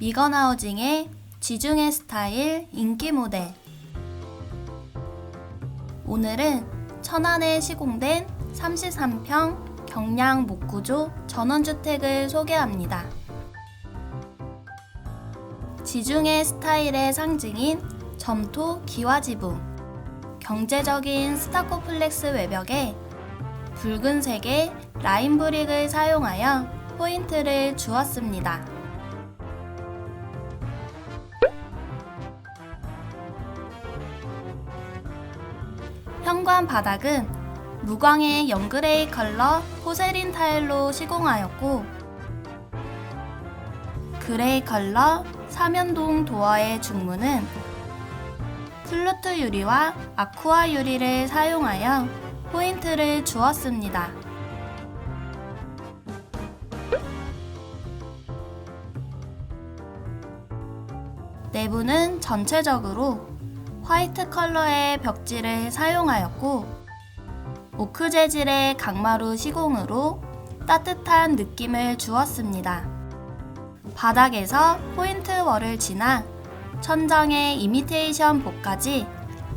미건하우징의 지중해 스타일 인기 모델 오늘은 천안에 시공된 33평 경량 목구조 전원주택을 소개합니다. 지중해 스타일의 상징인 점토 기와지붕 경제적인 스타코플렉스 외벽에 붉은색의 라인 브릭을 사용하여 포인트를 주었습니다. 현관 바닥은 무광의 영그레이 컬러 포세린 타일로 시공하였고 그레이 컬러 사면동 도어의 중문은 플루트 유리와 아쿠아 유리를 사용하여 포인트를 주었습니다. 내부는 전체적으로 화이트 컬러의 벽지를 사용하였고 오크 재질의 강마루 시공으로 따뜻한 느낌을 주었습니다. 바닥에서 포인트 월을 지나 천장의 이미테이션 복까지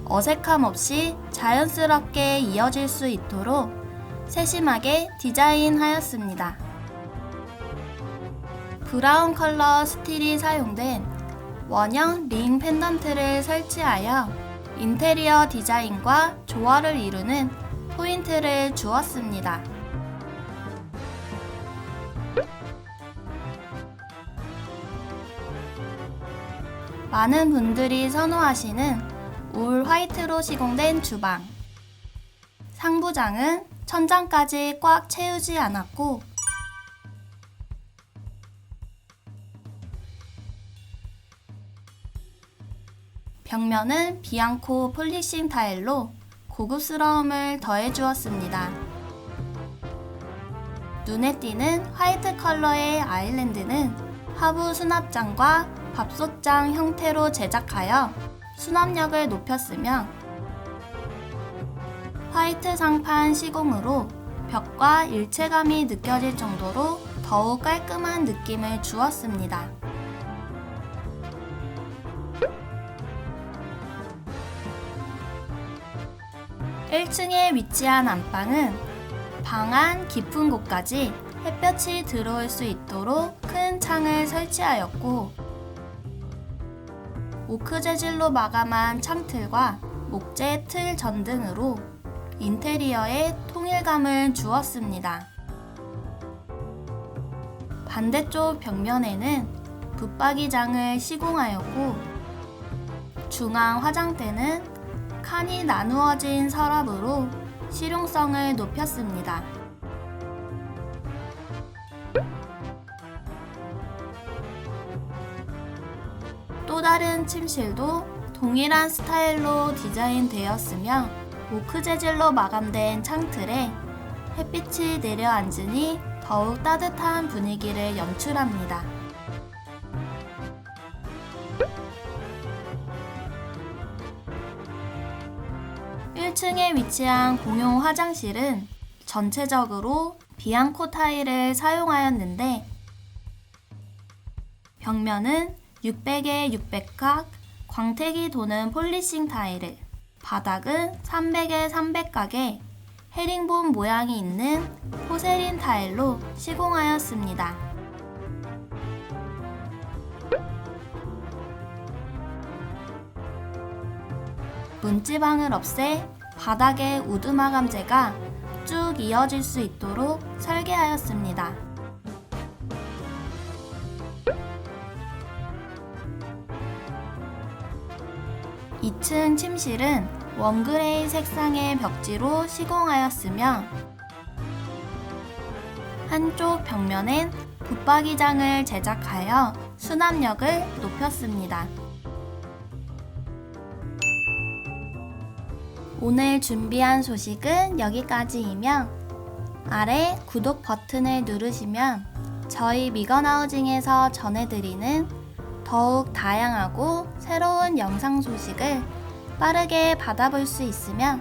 어색함 없이 자연스럽게 이어질 수 있도록 세심하게 디자인하였습니다. 브라운 컬러 스틸이 사용된 원형 링 펜던트를 설치하여 인테리어 디자인과 조화를 이루는 포인트를 주었습니다. 많은 분들이 선호하시는 올 화이트로 시공된 주방. 상부장은 천장까지 꽉 채우지 않았고 벽면은 비앙코 폴리싱 타일로 고급스러움을 더해 주었습니다. 눈에 띄는 화이트 컬러의 아일랜드는 하부 수납장과 밥솥장 형태로 제작하여 수납력을 높였으며 화이트 상판 시공으로 벽과 일체감이 느껴질 정도로 더욱 깔끔한 느낌을 주었습니다. 1층에 위치한 안방은 방 안 깊은 곳까지 햇볕이 들어올 수 있도록 큰 창을 설치하였고 오크 재질로 마감한 창틀과 목재 틀 전등으로 인테리어에 통일감을 주었습니다. 반대쪽 벽면에는 붙박이장을 시공하였고 중앙 화장대는 칸이 나누어진 서랍으로 실용성을 높였습니다. 또 다른 침실도 동일한 스타일로 디자인되었으며 오크 재질로 마감된 창틀에 햇빛이 내려앉으니 더욱 따뜻한 분위기를 연출합니다. 1층에 위치한 공용 화장실은 전체적으로 비앙코 타일을 사용하였는데 벽면은 600에 600각 광택이 도는 폴리싱 타일을 바닥은 300에 300각의 헤링본 모양이 있는 포세린 타일로 시공하였습니다. 문지방을 없애 바닥에 우드 마감재가 쭉 이어질 수 있도록 설계하였습니다. 2층 침실은 원그레이 색상의 벽지로 시공하였으며 한쪽 벽면엔 붙박이장을 제작하여 수납력을 높였습니다. 오늘 준비한 소식은 여기까지이며 아래 구독 버튼을 누르시면 저희 미건하우징에서 전해드리는 더욱 다양하고 새로운 영상 소식을 빠르게 받아볼 수 있으며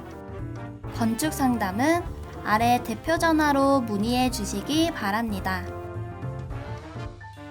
건축 상담은 아래 대표 전화로 문의해 주시기 바랍니다.